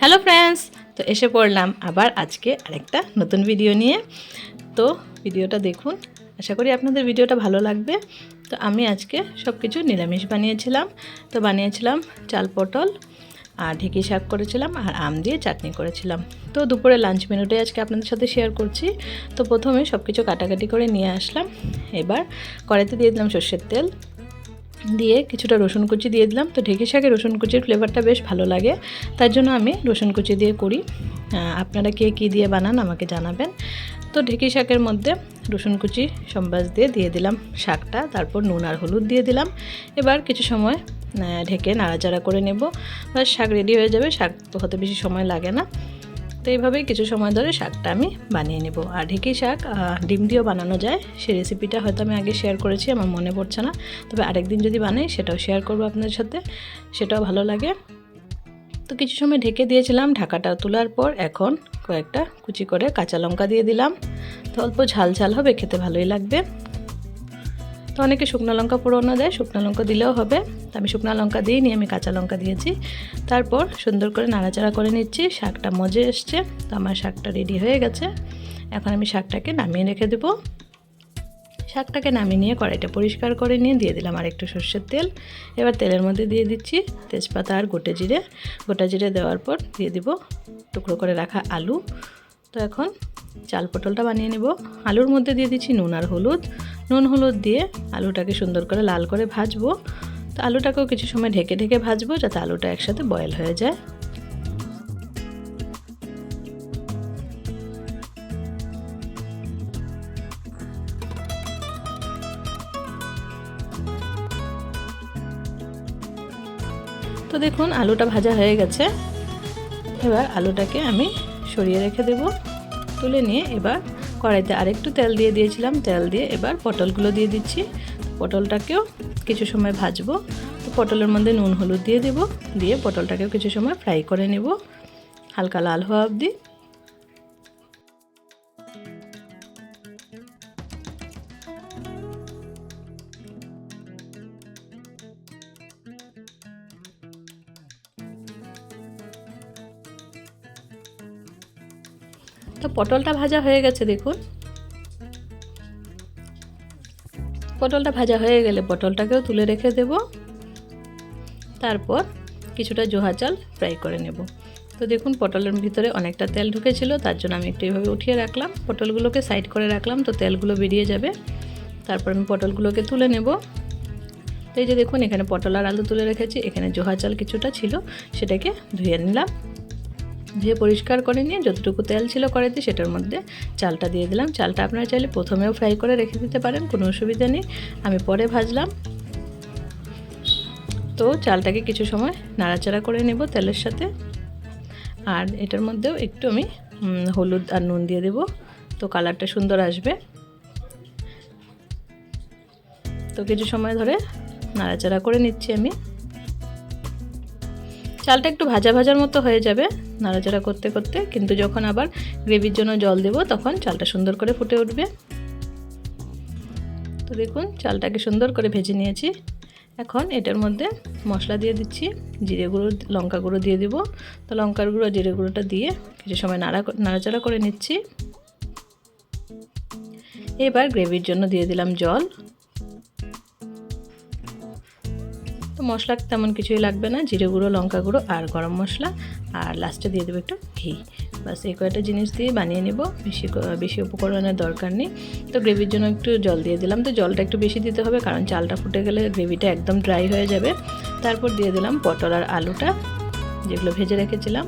Hello friends তো এসে পড়লাম আবার আজকে আরেকটা নতুন ভিডিও নিয়ে। তো ভিডিওটা দেখুন। আশা করি আপনাদের ভিডিওটা ভালো লাগবে। তো আমি আজকে সব কিছু নিরামিষ বানিয়েছিলাম। তো বানিয়েছিলাম চাল পটল, আর ঢেঁকি শাক করেছিলাম, আর আম দিয়ে চাটনি করেছিলাম। তো দুপুরে লাঞ্চ মেনুটাই আজকে আপনাদের সাথে শেয়ার করছি। তো প্রথমে সব কিছু কাটাকাটি করে নিয়ে আসলাম। এবার কড়াইতে দিয়ে দিলাম সর্ষের তেল। দিয়ে কিছুটা রসুন কুচি দিয়ে দিলাম। তো ঢেঁকি শাকে রসুন কুচির ফ্লেভারটা বেশ ভালো লাগে। তার জন্য আমি রসুন কুচি দিয়ে করি। আপনারা কে কী দিয়ে বানান আমাকে জানাবেন। তো ঢেঁকি শাকের মধ্যে রসুন কুচি সম্বাস দিয়ে দিয়ে দিলাম শাকটা। তারপর নুন আর হলুদ দিয়ে দিলাম। এবার কিছু সময় ঢেকে নাড়াচাড়া করে নেব। বাস শাক রেডি হয়ে যাবে। শাক তো হতে বেশি সময় লাগে না। তো এইভাবেই কিছু সময় ধরে শাকটা আমি বানিয়ে নেব। আর ঢেঁকি শাক ডিম দিয়েও বানানো যায়। সেই রেসিপিটা হয়তো আমি আগে শেয়ার করেছি, আমার মনে পড়ছে না। তবে আরেকদিন যদি বানাই, সেটাও শেয়ার করব আপনাদের সাথে। সেটাও ভালো লাগে। তো কিছু সময় ঢেকে দিয়েছিলাম, ঢাকাটা তোলার পর এখন কয়েকটা কুচি করে কাঁচা লঙ্কা দিয়ে দিলাম। তো অল্প ঝাল ঝাল হবে, খেতে ভালোই লাগবে। তো অনেকে শুকনো লঙ্কা পোড়ানো দেয়, শুকনো লঙ্কা দিলেও হবে। তো আমি শুকনো লঙ্কা দিইনি আমি কাঁচা লঙ্কা দিয়েছি। তারপর সুন্দর করে নাড়াচাড়া করে নিচ্ছি, শাকটা মজে এসছে। তো আমার শাকটা রেডি হয়ে গেছে। এখন আমি শাকটাকে নামিয়ে রেখে দেবো। শাকটাকে নামিয়ে নিয়ে কড়াইটা পরিষ্কার করে নিয়ে দিয়ে দিলাম আর একটু সর্ষের তেল। এবার তেলের মধ্যে দিয়ে দিচ্ছি তেজপাতা আর গোটা জিরে। গোটা জিরে দেওয়ার পর দিয়ে দিব টুকরো করে রাখা আলু। তো এখন চাল পটলটা বানিয়ে নেব। আলুর মধ্যে দিয়ে দিচ্ছি নুন আর হলুদ। নুন, হলুদ দিয়ে আলুটাকে সুন্দর করে লাল করে ভাজবো। তো আলুটাকেও কিছু সময় ঢেকে ঢেকে ভাজবো যাতে আলুটা একসাথে বয়েল হয়ে যায়। তো দেখুন, আলুটা ভাজা হয়ে গেছে। এবার আলুটাকে আমি সরিয়ে রেখে দেব। তুলে নিয়ে এবার কড়াইতে আরেকটু তেল দিয়ে দিয়েছিলাম। তেল দিয়ে এবার পটলগুলো দিয়ে দিচ্ছি। পটলটাকেও কিছু সময় ভাজবো। তো পটলের মধ্যে নুন, হলুদ দিয়ে দেবো। দিয়ে পটলটাকেও কিছু সময় ফ্রাই করে নেব। হালকা লাল হওয়া অবধি তো পটলটা ভাজা হয়ে গেছে, দেখুন। পটলটা ভাজা হয়ে গেলে পটলটাকেও তুলে রেখে দেব। তারপর কিছুটা জোহা চাল ফ্রাই করে নেব। তো দেখুন, পটলের ভিতরে অনেকটা তেল ঢুকেছিল, তার জন্য আমি একটু এইভাবে উঠিয়ে রাখলাম। পটলগুলোকে সাইড করে রাখলাম, তো তেলগুলো বেরিয়ে যাবে। তারপর আমি পটলগুলোকে তুলে নেব। তো এই যে দেখুন, এখানে পটল আর আলু তুলে রেখেছি, এখানে জোহা চাল কিছুটা ছিল, সেটাকে ধুয়ে নিলাম। ধুয়ে পরিষ্কার করে নিয়ে যতটুকু তেল ছিল কড়াইতে সেটার মধ্যে চালটা দিয়ে দিলাম। চালটা আপনারা চাইলে প্রথমেও ফ্রাই করে রেখে দিতে পারেন, কোনো অসুবিধা নেই। আমি পরে ভাজলাম। তো চালটাকে কিছু সময় নাড়াচাড়া করে নেব তেলের সাথে। আর এটার মধ্যেও একটু আমি হলুদ আর নুন দিয়ে দেব। তো কালারটা সুন্দর আসবে। তো কিছু সময় ধরে নাড়াচাড়া করে নিচ্ছি আমি। চালটা একটু ভাজা ভাজার মতো হয়ে যাবে নাড়াচাড়া করতে করতে, কিন্তু যখন আবার গ্রেভির জন্য জল দেব, তখন চালটা সুন্দর করে ফুটে উঠবে। তো দেখুন, চালটাকে সুন্দর করে ভেজে নিয়েছি। এখন এটার মধ্যে মশলা দিয়ে দিচ্ছি, জিরে গুঁড়ো, লঙ্কা গুঁড়ো দিয়ে দেবো। তো লঙ্কার গুঁড়ো, জিরে গুঁড়োটা দিয়ে কিছু সময় নাড়া, নাড়াচাড়া করে নিচ্ছি। এবার গ্রেভির জন্য দিয়ে দিলাম জল। মশলা তেমন কিছুই লাগবে না। জিরে গুঁড়ো, লঙ্কা গুঁড়ো আর গরম মশলা। আর লাস্টে দিয়ে দেবো একটু ঘি। বাস এই কয়েকটা জিনিস দিয়ে বানিয়ে নেব। বেশি বেশি উপকরণের দরকার নেই। তো গ্রেভির জন্য একটু জল দিয়ে দিলাম। তো জলটা একটু বেশি দিতে হবে, কারণ চালটা ফুটে গেলে গ্রেভিটা একদম ড্রাই হয়ে যাবে। তারপর দিয়ে দিলাম পটল আর আলুটা, যেগুলো ভেজে রেখেছিলাম।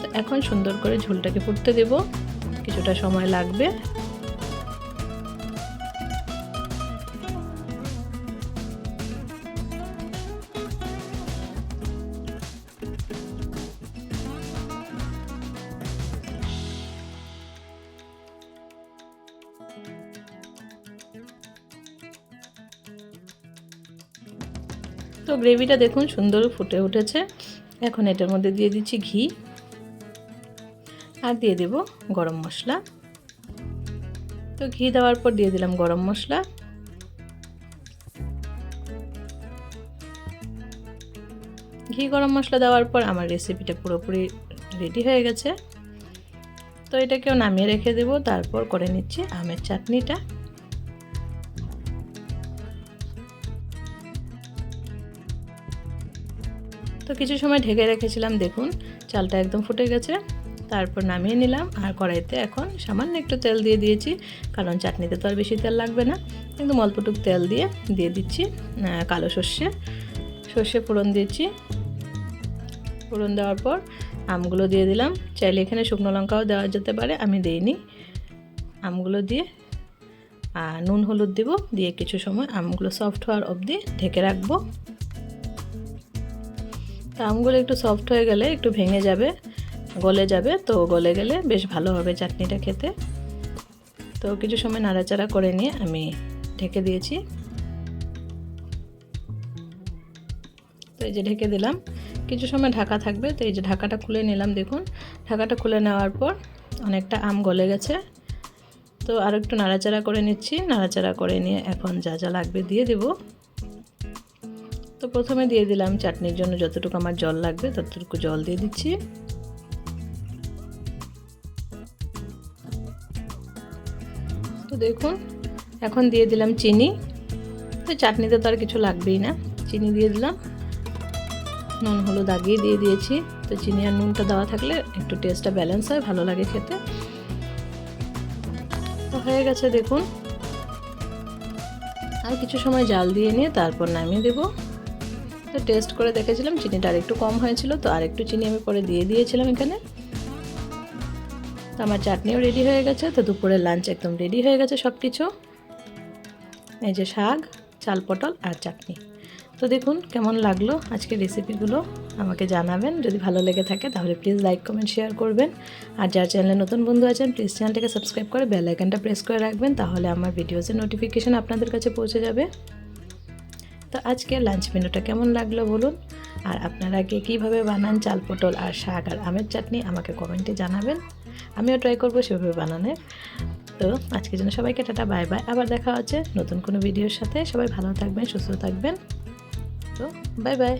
তো এখন সুন্দর করে ঝোলটাকে ফুটতে দেব। কিছুটা সময় লাগবে। তো গ্রেভিটা দেখুন সুন্দর ফুটে উঠেছে। এখন এটার মধ্যে দিয়ে দিচ্ছি ঘি। আর দিয়ে দেব গরম মশলা। তো ঘি দেওয়ার পর দিয়ে দিলাম গরম মশলা। ঘি গরম মশলা দেওয়ার পর আমার রেসিপিটা পুরোপুরি রেডি হয়ে গেছে। তো এটাকেও নামিয়ে রেখে দেব। তারপর করে নিচ্ছি আমের চাটনিটা। তো কিছু সময় ঢেকে রেখেছিলাম, দেখুন। চালটা একদম ফুটে গেছে। তারপর নামিয়ে নিলাম আর কড়াইতে এখন সামান্য একটু তেল দিয়ে দিয়েছি, কারণ চাটনিতে তো আর বেশি তেল লাগবে না। কিন্তু অল্পটুক তেল দিয়ে দিয়ে দিচ্ছি কালো সর্ষে। সর্ষে ফোড়ন দিয়েছি। ফোড়ন দেওয়ার পর আমগুলো দিয়ে দিলাম। চাইলে এখানে শুকনো লঙ্কাও দেওয়া যেতে পারে, আমি দিইনি। আমগুলো দিয়ে আর নুন, হলুদ দিব, দিয়ে কিছু সময় আমগুলো সফট হওয়ার অবধি ঢেকে রাখব। আমগুলো একটু সফট হয়ে গেলে একটু ভেঙে যাবে, গলে যাবে, তো গলে গেলে বেশ ভালো হবে চাটনিটা খেতে। তো কিছু সময় নাড়াচাড়া করে নিয়ে আমি ঢেকে দিয়েছি। তো এই যে ঢেকে দিলাম। কিছু সময় ঢাকা থাকবে, তো এই যে ঢাকাটা খুলে নিলাম, দেখুন। ঢাকাটা খুলে নেওয়ার পর অনেকটা আম গলে গেছে। তো আর একটু নাড়াচাড়া করে নিচ্ছি, নাড়াচাড়া করে নিয়ে এখন যা যা লাগবে দিয়ে দেব। তো প্রথমে দিয়ে দিলাম চাটনির জন্য যতটুকু আমার জল লাগবে ততটুকু জল দিয়ে দিচ্ছি। তো দেখুন, এখন দিয়ে দিলাম চিনি। তো চাটনিতে তো আর কিছু লাগবেই না। চিনি দিয়ে দিলাম। নুন, হলুদ আগেই দিয়ে দিয়েছি। তো চিনি আর নুনটা দেওয়া থাকলে একটু টেস্টটা ব্যালেন্স হয়, ভালো লাগে খেতে। তো হয়ে গেছে দেখুন। আর কিছু সময় জাল দিয়ে নিয়ে তারপর নামিয়ে দেব। তো টেস্ট করে দেখেছিলাম, চিনিটা আর একটু কম হয়েছিল, তো আর একটু চিনি আমি পরে দিয়ে দিয়েছিলাম এখানে। তো আমার চাটনিও রেডি হয়ে গেছে, তো দুপুরের লাঞ্চ একদম রেডি হয়ে গেছে সব কিছু এই যে শাক, চাল পটল আর চাটনি। তো দেখুন কেমন লাগল আজকের রেসিপিগুলো আমাকে জানাবেন। যদি ভালো লেগে থাকে তাহলে প্লিজ লাইক কমেন্ট শেয়ার করবেন। আর যার চ্যানেলে নতুন বন্ধু আছেন প্লিজ চ্যানেলটাকে সাবস্ক্রাইব করে বেল আইকনটা প্রেস করে রাখবেন, তাহলে আমার ভিডিওসের নোটিফিকেশান আপনাদের কাছে পৌঁছে যাবে। তো আজকে লাঞ্চ মেনুটা কেমন লাগল বলুন? আর আপনারা কে কীভাবে বানান চাল, পটল আর শাক আর আমের চাটনি আমাকে কমেন্টে জানাবেন। আমিও ট্রাই করব সেভাবে বানানোর তো আজকের জন্য সবাইকে টাটা বাই বাই আবার দেখা হচ্ছে নতুন কোনো ভিডিওর সাথে। সবাই ভালো থাকবেন, সুস্থ থাকবেন। তো বাই বাই